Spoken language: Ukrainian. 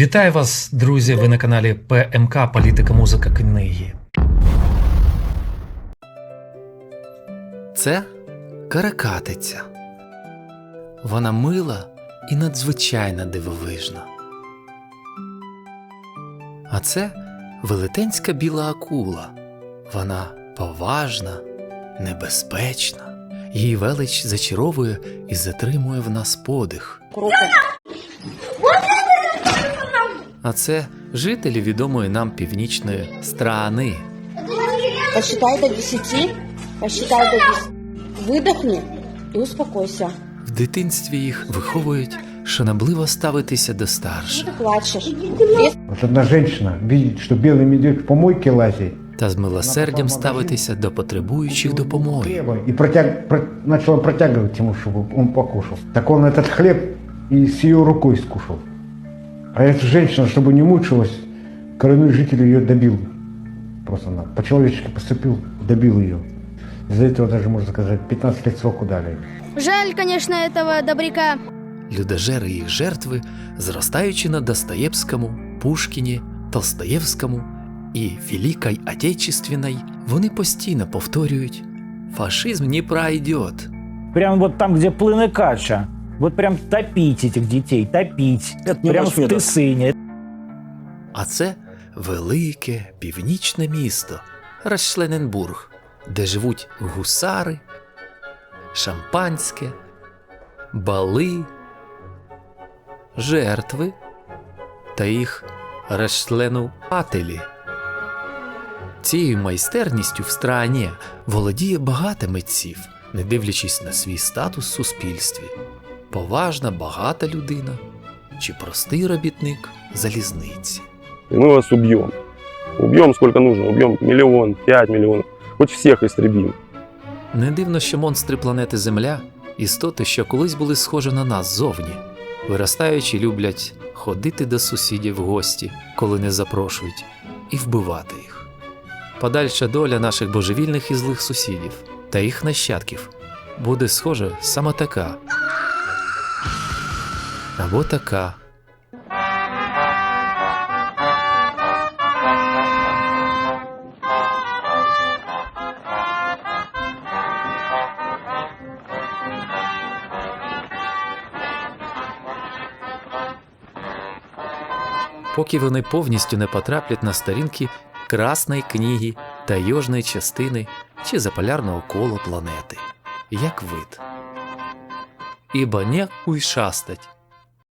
Вітаю вас, друзі! Ви на каналі ПМК Політика, музика, книги. Це каракатиця. Вона мила і надзвичайно дивовижна. А це велетенська біла акула. Вона поважна, небезпечна. Її велич зачаровує і затримує в нас подих А це жителі відомої нам північної страни. Посчитай до 10. Посчитай до 10. Выдохни и успокойся. В дитинстві їх виховують шанобливо ставитися до Что старших. ты плачешь? Вот одна женщина видит, что белый медведь в помойке лазит, та з милосердям ставитися до потребуючих допомоги. хлеба, и протяг, про- начала протягивать ему, чтобы он покушал. Так он этот хлеб и с ее рукой скушал. А эта женщина, чтобы не мучилась, коренной житель ее добил. Просто она по-человечески поступил, добил ее. Из-за этого даже, можно сказать, 15 лет сроку дали. Жаль, конечно, этого добряка. Людожери їх жертви, зростаючи на Достоєвському, Пушкіні, Толстоєвському і Великой Отечественной, вони постійно повторюють «фашизм не пройдет». Прям вот там, где плыны кача. Вот прям топить этих детей, топить. прям в Тысыне. А це велике північне місто Расшлененбург, де живуть гусари, шампанське, бали, жертви та їх розчленувателі. Цією майстерністю в страні володіє багато митців, не дивлячись на свій статус в суспільстві. Поважна, багата людина чи простий робітник залізниці. И мы вас убьем. Убьем сколько нужно, убьем миллион, пять миллионов, хоть всех истребим. Не дивно, що монстри планети Земля істоти, що колись були схожі на нас зовні, виростаючи, люблять ходити до сусідів в гості, коли не запрошують, і вбивати їх. Подальша доля наших божевільних і злих сусідів та їх нащадків буде схожа саме така. Або така. поки вони повністю не потраплять на сторінки Красної книги таєжної частини чи заполярного кола планети, як вид. Ібо не уйшастать